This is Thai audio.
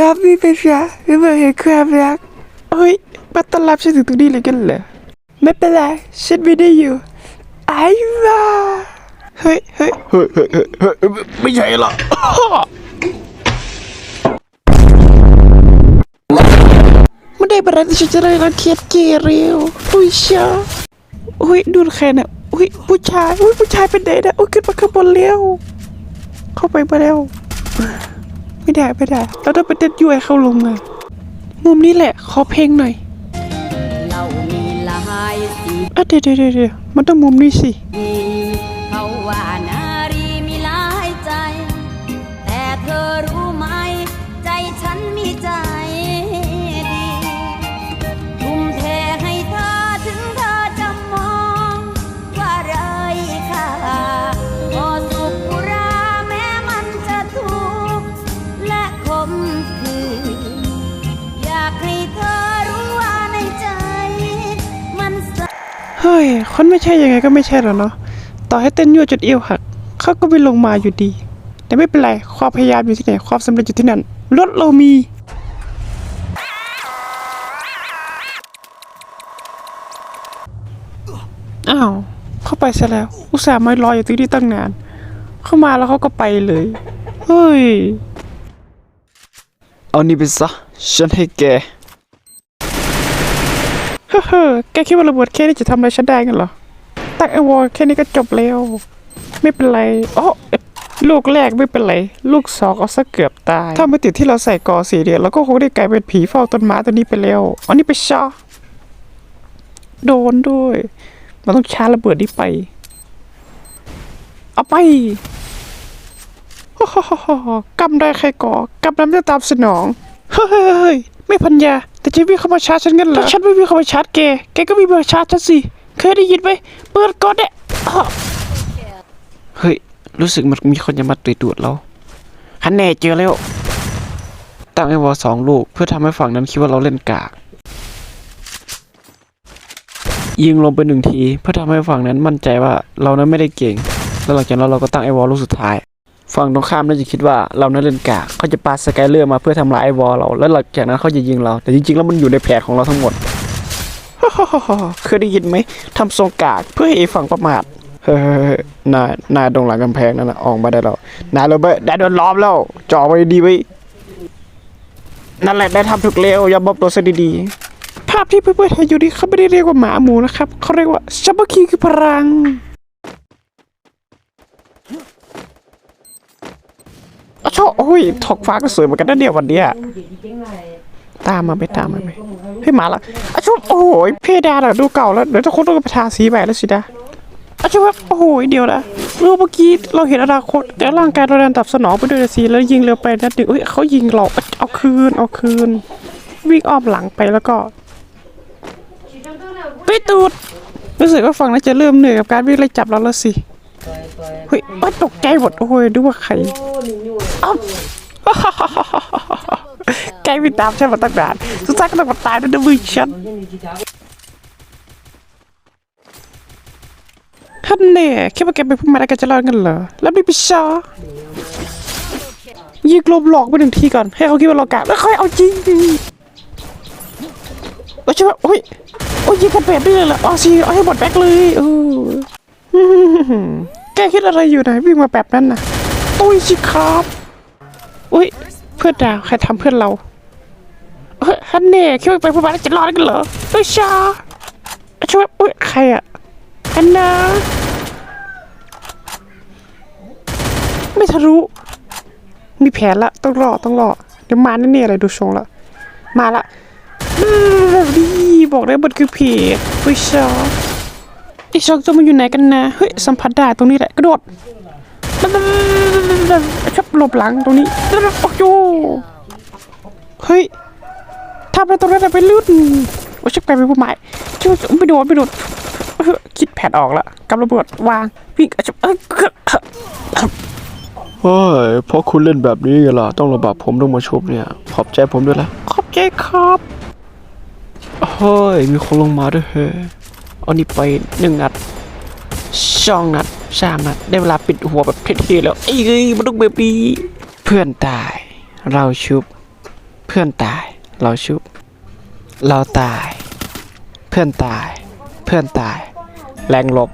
รับนี่เป็นยาหรือเปล่าเห็นความรักเฮ้ยมาต้อนรับฉันถึงตรงนี้เลยกันเหรอไม่เป็นไรฉันไม่ได้อยู่ไอ้บ้าเฮ้ยเฮ้ยเฮ้ยเฮ้ยเฮ้ยเฮ้ยไม่ใช่หรอไม่ได้ประเด็นที่ฉันจะได้รังเกียจเกเร็วอุ้ยเชียอุ้ยดูใครน่ะอุ้ยผู้ชายอุ้ยผู้ชายเป็นไหนนะอุ้ยขึ้นมาข้างบนเร็วเข้าไปมาแล้ว ไม่ได้ไม่ได้เราต้องไปเต้นยั่วให้เข้าลงเลยมุมนี้แหละ ขอเพลงหน่อยเรามีหลายสีอะเดี๋ยวเดี๋ยวเดี๋ยวเดี๋ยวมันต้องมุมนี้สิเขาว่า เฮ้ย คนไม่ใช่ยังไงก็ไม่ใช่หรอกเนาะ ต่อให้เต้นยั่วจนเอวหัก เขาก็ไม่ลงมาอยู่ดี แต่ไม่เป็นไร ความพยายามอยู่ที่ไหน ความสำเร็จอยู่ที่นั่น รถเรามี อ้าว เข้าไปซะแล้ว อุตส่าห์มารออยู่ตรงนี้ตั้งนาน เข้ามาแล้วเขาก็ไปเลย เฮ้ย เอานี่ไปซะ ฉันให้แก เฮ้อแกคิดว่าระเบิดแค่นี้จะทำอะไรฉันได้กันเหรอ ตักไอวอลแค่นี้ก็จบแล้ว ไม่เป็นไรอ๋อลูกแรกไม่เป็นไร ลูกสองเอาซะเกือบตาย ถ้าไม่ติดที่เราใส่กอสีเดียวเราก็คงได้กลายเป็นผีเฝ้าต้นไม้ตัวนี้ไปแล้วอันนี้ไปชาโดนด้วย มันต้องชาร์จระเบิดนี้ไป เอาไปฮ่าฮ่าฮ่าฮ่ากำได้ใครก่อกำนั้นจะตามสนอง เฮ้ยเฮ้ยเฮ้ยไม่พันยา แต่จะวิ่งเข้ามาชาร์จฉันกันเหรอถ้าฉันไม่วิ่งเข้ามาชาร์จแก แกก็วิ่งมาชาร์จฉันสิ เคยได้ยินไหมเปิดก่อนเนี่ยอ้าวเฮ้ย รู้สึกมันมีคนจะมาตุยตูดเราฮันแน่เจอแล้ว ตั้งไอ้วอลสองลูก เพื่อทำให้ฝั่งนั้นคิดว่าเราเล่นกาก ยิงลงไปหนึ่งที เพื่อทำให้ฝั่งนั้นมั่นใจว่าเรานั้นไม่ได้เก่ง แล้วหลังจากนั้นเราก็ตั้งไอ้วอลลูกสุดท้าย ฝั่งตรงข้ามน่าจะคิดว่าเรานั้นเล่นกากเขาจะปาสกายเลอร์มาเพื่อทำลายไอวอลเรา แล้วหลังจากนั้นเขาจะยิงเรา แต่จริงๆ แล้วมันอยู่ในแผนของเราทั้งหมดเคยได้ยินไหมทำทรงกากเพื่อให้ฝั่งประมาทเฮ้ยนายนายตรงหลังกำแพงนั่นนะออกมาได้แล้วนายโรเบิร์ตได้โดนล้อมแล้วจ่อไว้ดีไว้นั่นแหละได้ทำถูกเร็วอย่าบอบตัวซะดีๆภาพที่เพื่อนๆเห็นอยู่นี้เขาไม่ได้เรียกว่าหมาหมูนะครับเขาเรียกว่าชับเบิลคีคือพลัง อ้าวโชโอ้ยถกฟ้าก็สวยเหมือนกันนะเดียววันเนี้ยตามมาไม่ตามมาไหมเฮ้ยมาละอาวโชโอ้ยเพดานอะดูเก่าแล้วเดี๋ยวทุกคนต้องไปทาสีใหม่แล้วสินะอาชว่าโอ้โหเดี๋ยวนะรู้เมื่อกี้เราเห็นอนาคตแต่ร่างกายเราเดินตอบสนองไปด้วยสิแล้วยิงเร็วไปนัดหนึ่งเอ้ยเขายิงเราเอาคืนเอาคืน วิ่งอ้อมหลังไปแล้วก็ไปตูดรู้สึกว่าฝั่งนั้นจะเริ่มเหนื่อยกับการวิ่งไล่จับเราแล้วสิ เฮ้ยโอ๊ยตกใจหมดโอ้ยดูว่าใครอ้าวแกวิ่งตามฉันมาตั้งนานสุดท้ายก็ต้องมาตายด้วยนะมือฉันท่านเนี่ยคิดว่าแกเป็นผู้มาได้กันจะรอดกันเหรอแล้วนี่ไปชอยิงลมหลอกไปหนึ่งทีก่อน ให้เขาคิดว่าเรากะแล้วค่อยเอาจริงโอ้ยใช่ปะโอ้ยโอ้ยยิงกันแบบนี้เลยเหรอเอาสิเอาให้หมดแบ็คเลยเอออื้อหือ แกคิดอะไรอยู่นะวิ่งมาแบบนั้นนะตุ้ยสิครับ อุ้ยเพื่อนดาวใครทำเพื่อนเราเฮ้ยฮันเน่คิดว่าไปผู้บ้าจะรอดกันเหรอเฮ้ยชาช่วยอุ้ยใครอะฮันนาไม่ทะลุมีแผนละต้องรอต้องรอเดี๋ยวมาแน่ๆเลยดูทรงละมาละดีบอกได้บทคือเพจเฮ้ยชอ ไอช็อกจะมาอยู่ไหนกันนะเฮ้ยสัมผัสได้ตรงนี้แหละกระโดดชอบหลบหลังตรงนี้โอ้โหเฮ้ยทำอะไรตรงนั้นไปลื่นโอ้ชักไปเป็นผู้หมายช่วยไม่โดนไม่โดนคิดแผนออกและกำระเบิดวางวิ่งชับเอ้ยเฮ้ยเพราะคุณเล่นแบบนี้ไงล่ะต้องระบาดผมต้องมาชุบเนี่ย ขอบใจผมด้วยละขอบใจครับเฮ้ยมีคนลงมาด้วยเฮ้ย อันี่ไปหนึ่งนัดช่องนัดสามนัด ได้เวลาปิดหัวแบบเท่ๆแล้ว เอ้ยมันต้องแบบนี้เพื่อนตาย เราชุบ เพื่อนตาย เราชุบ เราตาย เพื่อนตาย เพื่อนตาย แรงลบ